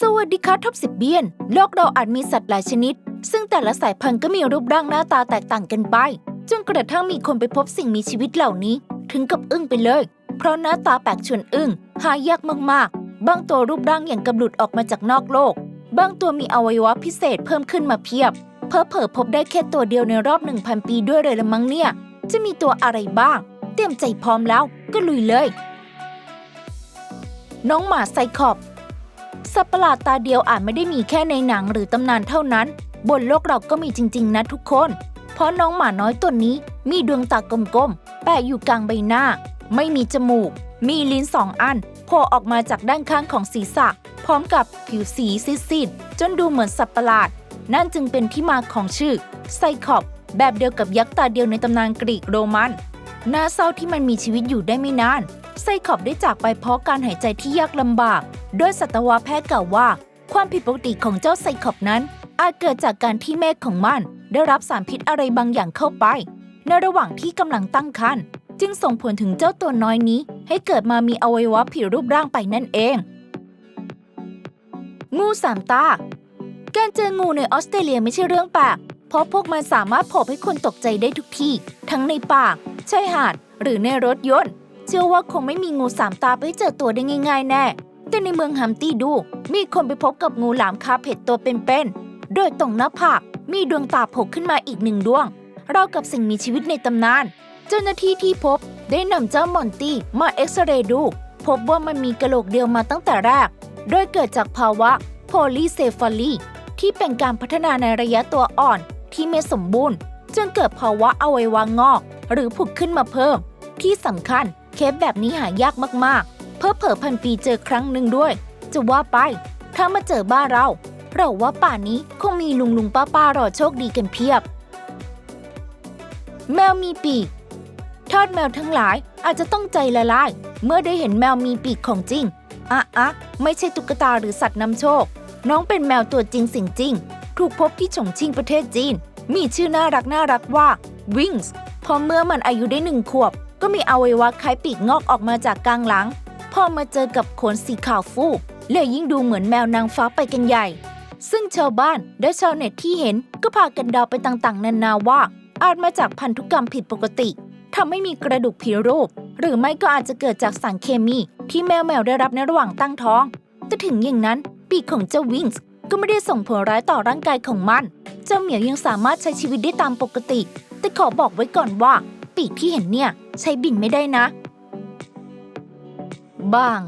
สวัสดีค่ะท็อปสิบเบียน โลกเราอาจมีสัตว์หลายชนิด ซึ่งแต่ละสายพันธุ์ก็มีรูปร่างหน้าตาแตกต่างกันไป จนกระทั่งมีคนไปพบสิ่งมีชีวิตเหล่านี้ ถึงกับอึ้งไปเลย เพราะหน้าตาแปลกชวนอึ้ง หายากมากๆ บางตัวรูปร่างอย่างกำหลุดออกมาจากนอกโลก บางตัวมีอวัยวะพิเศษเพิ่มขึ้นมาเพียบ เพอเผอพบได้แค่ตัวเดียวในรอบ 1,000 ปีด้วยเลยละมั้งเนี่ย จะมีตัวอะไรบ้าง เตรียมใจพร้อมแล้วก็ลุยเลย น้องหมาไซคอบ สัตว์ประหลาดตาเดียวอาจไม่ได้มีแค่ในหนังหรือตำนานเท่านั้น บนโลกเราก็มีจริง ๆ นะทุกคน เพราะน้องหมาน้อยตัวนี้มีดวงตากลมๆ แปะอยู่กลางใบหน้า ไม่มีจมูก มีลิ้นสองอันโผล่ออกมาจากด้านข้างของศีรษะ พร้อมกับผิวสีซีดๆจนดูเหมือนสัตว์ประหลาด นั่นจึงเป็นที่มาของชื่อไซคอบแบบเดียวกับยักษ์ตาเดียวในตำนานกรีกโรมันน่าเศร้าที่มันมีชีวิตอยู่ได้ไม่นานไซคอบได้จากไปเพราะการหายใจที่ยากลำบาก โดยสัตวแพทย์กล่าวว่า ความผิดปกติของเจ้าไซคอบนั้น อาจเกิดจากการที่แม่ของมัน ได้รับสารพิษอะไรบางอย่างเข้าไป ในระหว่างที่กำลังตั้งครรภ์จึงส่งผลถึงเจ้าตัวน้อยนี้ ให้เกิดมามีอวัยวะผิวรูปร่างไปนั่นเอง งูสามตา การเจองูในออสเตรเลียไม่ใช่เรื่องแปลกเพราะพวกมันสามารถโผล่ให้คนตกใจได้ทุกที่ ทั้งในป่าชายหาด หรือในรถยนต์ เชื่อว่าคงไม่มีงูสามตาไปเจอตัวได้ง่าย ๆ แน่ แต่ในเมืองฮัมตี้ดูมีคนไปพบกับงูหลามคาเพชตัวเป็นๆ โดยตรงหน้าผากมีดวงตาโผล่ขึ้นมาอีกหนึ่งดวง เรากับสิ่งมีชีวิตในตำนาน เจ้าหน้าที่ที่พบได้นำเจ้ามอนตี้มาเอ็กซเรย์ดู พบว่ามันมีกระโหลกเดียวมาตั้งแต่แรก โดยเกิดจากภาวะโพลีเซฟาลีที่เป็นการพัฒนาในระยะตัวอ่อนที่ไม่สมบูรณ์จนเกิดภาวะอวัยวะงอก หรือผุดขึ้นมาเพิ่ม ที่สำคัญเคสแบบนี้หายากมากๆ เพิ่อเผอพันปีเจอครั้งหนึ่งด้วย จะว่าไป ถ้ามาเจอบ้านเรา เราว่าป่านนี้คงมีลุงลุงป้าป้ารอโชคดีกันเพียบ แมวมีปีก ทอดแมวทั้งหลายอาจจะต้องใจละลาย เมื่อได้เห็นแมวมีปีกของจริงอะอะไม่ใช่ตุ๊กตาหรือสัตว์นำโชค น้องเป็นแมวตัวจริงสิ่งจริง ถูกพบที่ฉงชิ่งประเทศจีน มีชื่อน่ารักน่ารักว่า Wings พอเมื่อมันอายุได้หนึ่งขวบ ก็มีอวัยวะคล้ายปีกงอกออกมาจากกลางหลัง พอมาเจอกับขนสีขาวฟูเลยยิ่งดูเหมือนแมวนางฟ้าไปกันใหญ่ ซึ่งชาวบ้านและชาวเน็ตที่เห็นก็พากันเดาไปต่างๆ นานาว่า อาจมาจากพันธุกรรมผิดปกติทำให้มีกระดูกผิวรูป หรือไม่ก็อาจจะเกิดจากสารเคมี ที่แมวแมวได้รับในระหว่างตั้งท้อง แต่ถึงอย่างนั้น ปีกของเจ้าวิงส์ก็ไม่ได้ส่งผลร้ายต่อร่างกายของมัน เจ้าเหมียวยังสามารถใช้ชีวิตได้ตามปกติ แต่ขอบอกไว้ก่อนว่า ปีกที่เห็นเนี่ยใช้บินไม่ได้นะ บาง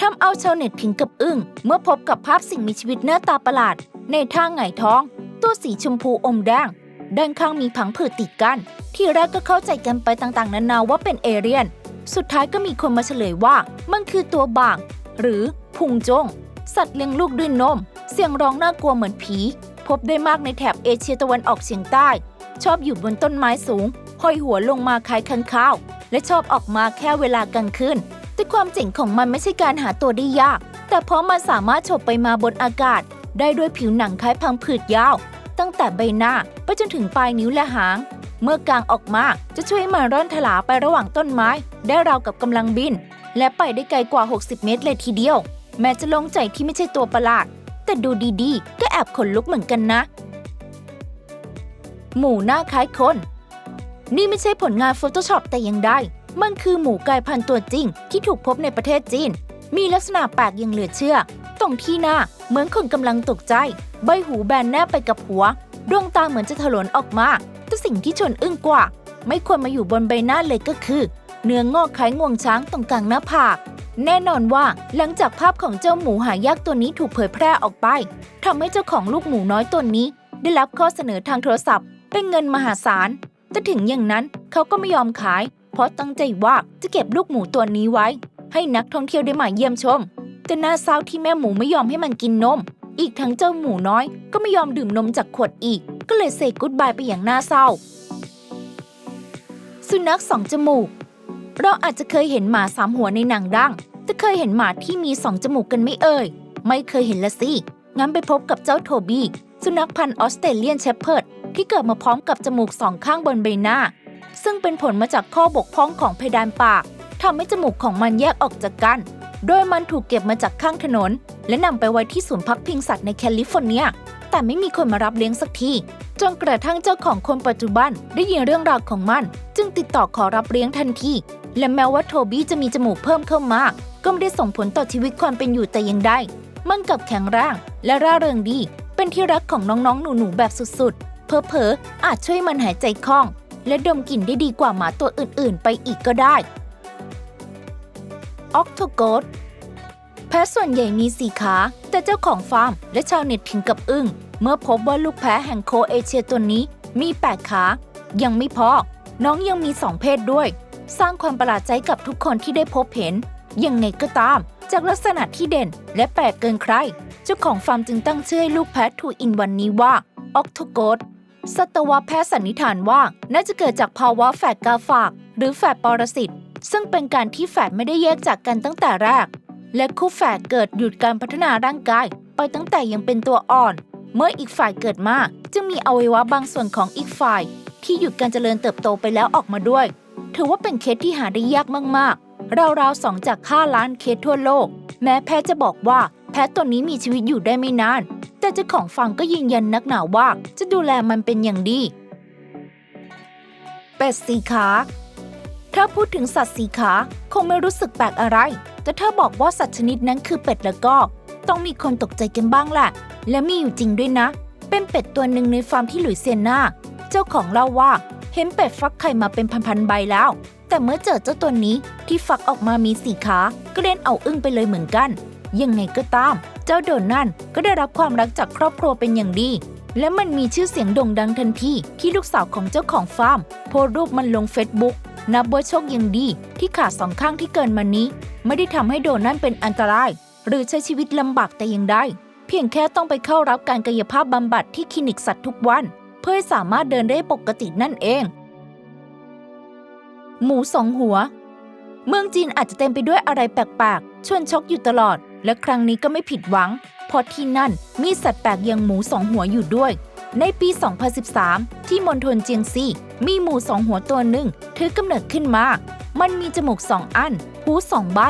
ทำเอาชาวเน็ตถึงกับอึ้ง เมื่อพบกับภาพสิ่งมีชีวิตหน้าตาประหลาด ในท่าหงท้อง ตัวสีชมพูอมแดงด้านข้างมีผังผืดติดกัน ที่แรกก็เข้าใจกันไปต่างๆ นานาว่าเป็นเอเรียน สุดท้ายก็มีคนมาเฉลยว่า มันคือตัวบาง หรือพุงจง สัตว์เลี้ยงลูกด้วยนม เสียงร้องน่ากลัวเหมือนผี พบได้มากในแถบเอเชียตะวันออกเฉียงใต้ ชอบอยู่บนต้นไม้สูงห้อยหัวลงมาคล้ายค้างคาว และชอบออกมาแค่เวลากลางคืน แต่ความเจ๋งของมันไม่ใช่การหาตัวได้ยาก แต่เพราะมันสามารถฉบไปมาบนอากาศ ได้ด้วยผิวหนังคล้ายพังผืดยาว ตั้งแต่ใบหน้าไปจนถึงปลายนิ้วและหาง เมื่อกางออกมาจะช่วยให้มันร่อนถลาไประหว่างต้นไม้ ได้ราวกับกำลังบิน และไปได้ไกลกว่า 60 เมตรเลยทีเดียว แม้จะลงใจที่ไม่ใช่ตัวประหลาด แต่ดูดีๆ ก็แอบขนลุกเหมือนกันนะ หมูหน้าคล้ายคน นี่ไม่ใช่ผลงาน Photoshop แต่ย่างใด มันคือหมูกลายพันธุ์ตัวจริง ที่ถูกพบในประเทศจีน มีลักษณะแปลกย่างเหลือเชื่อ ตรงที่หน้าเหมือนคนกำลังตกใจ ใบหูแบนแนบไปกับหัว ดวงตาเหมือนจะถลนออกมา แต่สิ่งที่ชวนอึ้งกว่า ไม่ควรมาอยู่บนใบหน้าเลยก็คือ เนื้องอกคล้ายงวงช้างตรงกลางหน้าผากแน่นอนว่าหลังจากภาพของเจ้าหมูหายากตัวนี้ถูกเผยแพร่ออกไปทำให้เจ้าของลูกหมูน้อยตัวนี้ ได้รับข้อเสนอทางโทรศัพท์ เป็นเงินมหาศาลแต่ถึงอย่างนั้นเขาก็ไม่ยอมขาย เพราะตั้งใจว่าจะเก็บลูกหมูตัวนี้ไว้ ให้นักท่องเที่ยวได้มาเยี่ยมชม แต่น่าเศร้าที่แม่หมูไม่ยอมให้มันกินนม อีกทั้งเจ้าหมูน้อย ก็ไม่ยอมดื่มนมจากขวดอีก ก็เลยเซกุดบายไปอย่างน่าเศร้า สุนัขสองจมูก เราอาจจะเคยเห็นหมาสามหัวในหนังดังแต่เคยเห็นหมาที่มีสองจมูกกันไม่เอ่ย ไม่เคยเห็นละสิ งั้นไปพบกับเจ้าโทบี้สุนัขพันธุ์ออสเตรเลียนเชพเพิร์ดที่เกิดมาพร้อมกับจมูกสองข้างบนใบหน้า ซึ่งเป็นผลมาจากข้อบกพร่องของเพดานปากทำให้จมูกของมันแยกออกจากกัน โดยมันถูกเก็บมาจากข้างถนน และนำไปไว้ที่ศูนย์พักพิงสัตว์ในแคลิฟอร์เนีย แต่ไม่มีคนมารับเลี้ยงสักที จนกระทั่งเจ้าของคนปัจจุบันได้ยินเรื่องราวของมัน จึงติดต่อขอรับเลี้ยงทันที และแม้ว่าโทบี้จะมีจมูกเพิ่มเข้ามา ก็ไม่ได้ส่งผลต่อชีวิตความเป็นอยู่แต่ย่างใดมันกับแข็งแรงและร่าเริงดี เป็นที่รักของน้องๆ หนูๆ แบบสุดๆ เพอๆอาจช่วยมันหายใจคล่อง และดมกลิ่นได้ดีกว่าหมาตัวอื่นๆ ไปอีกก็ได้ ออกโทโกดแพะส่วนใหญ่มีสีขา แต่เจ้าของฟาร์ม และชาวเน็ตถึงกับอึ้ง เมื่อพบว่าลูกแพะแห่งโคเอเชียตัวนี้มีแปดขา ยังไม่พอ น้องยังมีสองเพศด้วย สร้างความประหลาดใจกับทุกคนที่ได้พบเห็น ยังไงก็ตาม จากลักษณะที่เด่นและแปลกเกินใคร เจ้าของฟาร์มจึงตั้งชื่อให้ลูกแพะทูอินวันนี้ว่าออกโทโกด สัตวแพทย์สันนิษฐานว่าน่าจะเกิดจากภาวะแฝดกาฝาก หรือแฝดปรสิตซึ่งเป็นการที่แฝดไม่ได้แยกจากกันตั้งแต่แรก และคู่แฝดเกิดหยุดการพัฒนาร่างกาย ไปตั้งแต่ยังเป็นตัวอ่อน เมื่ออีกฝ่ายเกิดมาจึงมีอวัยวะบางส่วนของอีกฝ่าย ที่หยุดการเจริญเติบโตไปแล้วออกมาด้วย ถือว่าเป็นเคสที่หาได้ยากมากๆราวๆสองจาก5ล้านเคสทั่วโลก แม้แพทย์จะบอกว่า แพะตัวนี้มีชีวิตอยู่ได้ไม่นาน แต่เจ้าของฟาร์มก็ยืนยันนักหนาว่าจะดูแลมันเป็นอย่างดี เป็ดสีขา ถ้าพูดถึงสัตว์สีขา คงไม่รู้สึกแปลกอะไร แต่ถ้าบอกว่าสัตว์ชนิดนั้นคือเป็ดแล้วก็ ต้องมีคนตกใจกันบ้างแหละ และมีอยู่จริงด้วยนะ เป็นเป็ดตัวหนึ่งในฟาร์มที่หลุยเซียนา เจ้าของเล่าว่าเห็นเป็ดฟักไข่มาเป็นพันๆใบแล้ว แต่เมื่อเจอเจ้าตัวนี้ที่ฟักออกมามีสีขา ก็เล่นเอาอึ้งไปเลยเหมือนกัน ยังไงก็ตาม เจ้าโดนั่นก็ได้รับความรักจากครอบครัวเป็นอย่างดี และมันมีชื่อเสียงโด่งดังทันทีที่ลูกสาวของเจ้าของฟาร์มโพสรูปมันลงเฟซบุ๊กนับว่าโชคยังดี ที่ขาสองข้างที่เกินมานี้ ไม่ได้ทำให้โดนั่นเป็นอันตราย หรือใช้ชีวิตลำบากแต่ย่างใดเพียงแค่ต้องไปเข้ารับการกายภาพบำบัดที่คลินิกสัตว์ทุกวัน เพื่อให้สามารถเดินได้ปกตินั่นเอง หมูสองหัว เมืองจีนอาจจะเต็มไปด้วยอะไรแปลกๆชวนช็อกอยู่ตลอด และครั้งนี้ก็ไม่ผิดหวัง เพราะที่นั่นมีสัตว์แปลกอย่างหมูสองหัวอยู่ด้วย ในปี 2013 ที่มณฑลเจียงซี มีหมูสองหัวตัวหนึ่งถือกำเนิดขึ้นมา มันมีจมูกสองอัน หูสองใบ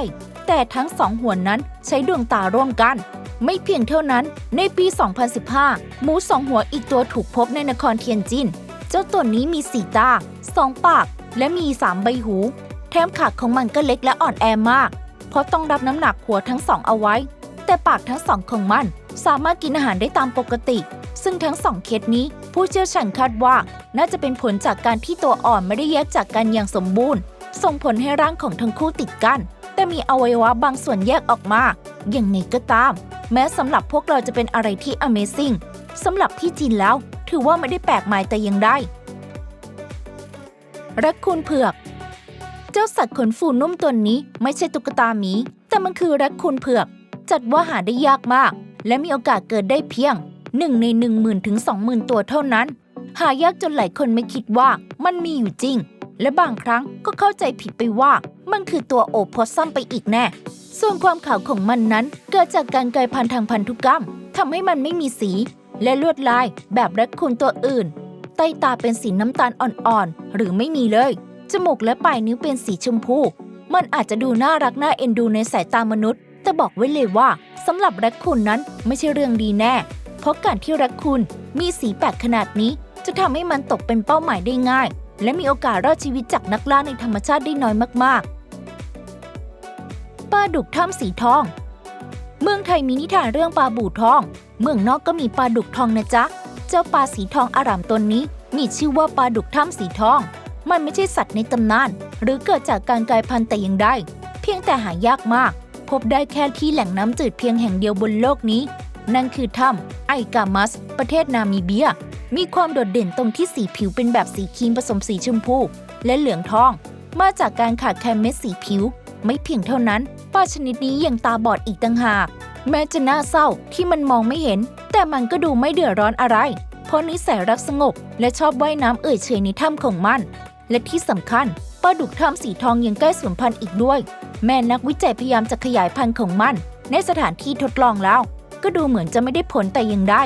แต่ทั้งสองหัวนั้นใช้ดวงตาร่วมกัน ไม่เพียงเท่านั้น ในปี 2015 หมูสองหัวอีกตัวถูกพบในนครเทียนจิน เจ้าตัวนี้มีสีตาสองปาก และมีสามใบหู แถมขาของมันก็เล็กและอ่อนแอมาก เพราะต้องรับน้ำหนักหัวทั้งสองเอาไว้ แต่ปากทั้งสองของมัน สามารถกินอาหารได้ตามปกติ ซึ่งทั้งสองเคสนี้ ผู้เชี่ยวชาญคาดว่า น่าจะเป็นผลจากการที่ตัวอ่อนไม่ได้แยกจากกันอย่างสมบูรณ์ ส่งผลให้ร่างของทั้งคู่ติดกัน แต่มีอวัยวะบางส่วนแยกออกมา อย่างไงก็ตาม แม้สำหรับพวกเราจะเป็นอะไรที่ Amazing สำหรับพี่จินแล้ว ถือว่าไม่ได้แปลกใหม่แต่ยังได้รักคุณเผือก จ้าสัตว์ขนฟูนุ่มตัวนี้ไม่ใช่ตุ๊กตาหมี แต่มันคือแรคคูนเผือก จัดว่าหาได้ยากมาก และมีโอกาสเกิดได้เพียง1ใน1 0,000ถึง20,000 ตัวเท่านั้น หายากจนหลายคนไม่คิดว่ามันมีอยู่จริง และบางครั้งก็เข้าใจผิดไปว่า มันคือตัวโอโพสซัมไปอีกแน่ ส่วนความขาวของมันนั้นเกิดจากการกลายพันธุ์ทางพันธุกรรมทำให้มันไม่มีสี และลวดลายแบบแรคคูนตัวอื่น ใต้ตาเป็นสีน้ำตาลอ่อนๆ หรือไม่มีเลย จมูกและปลายนิ้วเป็นสีชมพู มันอาจจะดูน่ารักน่าเอ็นดูในสายตามนุษย์ แต่บอกไว้เลยว่าสำหรับแรคคูนนั้นไม่ใช่เรื่องดีแน่ เพราะการที่แรคคูนมีสีแปลกขนาดนี้ จะทำให้มันตกเป็นเป้าหมายได้ง่าย และมีโอกาสรอดชีวิตจากนักล่าในธรรมชาติได้น้อยมากๆปลาดุกถ้ำสีทอง เมืองไทยมีนิทานเรื่องปลาบู่ทอง เมืองนอกก็มีปลาดุกทองนะจ๊ะ เจ้าปลาสีทองอารามตนนี้มีชื่อว่าปลาดุกถ้ำสีทอง มันไม่ใช่สัตว์ในตำนาน หรือเกิดจากการกลายพันธุ์แต่อย่างใดเพียงแต่หายากมาก พบได้แค่ที่แหล่งน้ำจืดเพียงแห่งเดียวบนโลกนี้ นั่นคือถ้ำไอกามัส ประเทศนามิเบีย มีความโดดเด่นตรงที่สีผิวเป็นแบบสีครีมผสมสีชมพู และเหลืองทอง มาจากการขาดแคลนเม็ดสีผิว ไม่เพียงเท่านั้นปลาชนิดนี้ยังตาบอดอีกต่างหากแม้จะน่าเศร้าที่มันมองไม่เห็น แต่มันก็ดูไม่เดือดร้อนอะไร เพราะนิสัยรักสงบ และชอบว่ายน้ำเอ่ยเฉยในถ้ำของมัน และที่สำคัญปลาดุกถ้ำสีทองยังใกล้สูญพันธุ์อีกด้วย แม่นักวิจัยพยายามจะขยายพันธุ์ของมัน ในสถานที่ทดลองแล้ว ก็ดูเหมือนจะไม่ได้ผลแต่ยังได้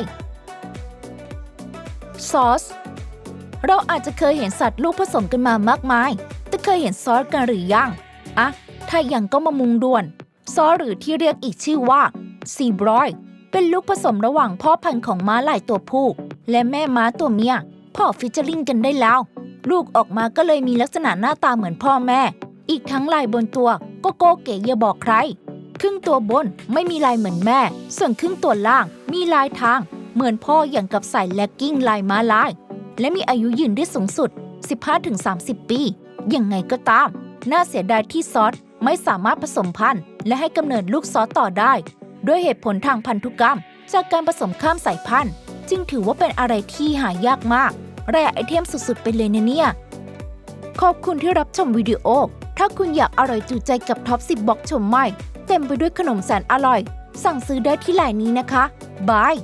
ซอสเราอาจจะเคยเห็นสัตว์ลูกผสมกันมามากมาย แต่เคยเห็นซอสกันหรือยังอะถ้ายังก็มามุงด่วน ซอสหรือที่เรียกอีกชื่อว่าซีบรอย เป็นลูกผสมระหว่างพ่อพันธุ์ของม้าลายตัวผู้ และแม่ม้าตัวเมียพ่อฟิชเจอริงกันได้แล้ว ลูกออกมาก็เลยมีลักษณะหน้าตาเหมือนพ่อแม่ อีกทั้งลายบนตัวก็โกเก๋อย่าบอกใคร ครึ่งตัวบนไม่มีลายเหมือนแม่ ส่วนครึ่งตัวล่างมีลายทาง เหมือนพ่ออย่างกับใส่แลกกิ้งลายม้าลาย และมีอายุยืนได้สูงสุด 15-30 ปี ยังไงก็ตาม น่าเสียดายที่ซอสไม่สามารถผสมพันธุ์และให้กำเนิดลูกซอสต่อได้ ด้วยเหตุผลทางพันธุกรรม จากการผสมข้ามสายพันธุ์ จึงถือว่าเป็นอะไรที่หายากมาก แร่ไอเทมสุดๆ ไปเลยนะเนี่ย ขอบคุณที่รับชมวิดีโอ ถ้าคุณอยากอร่อยจูใจกับท็อป 10บ็อกชมใหม่ เต็มไปด้วยขนมแสนอร่อย สั่งซื้อได้ที่ไลน์นี้นะคะบาย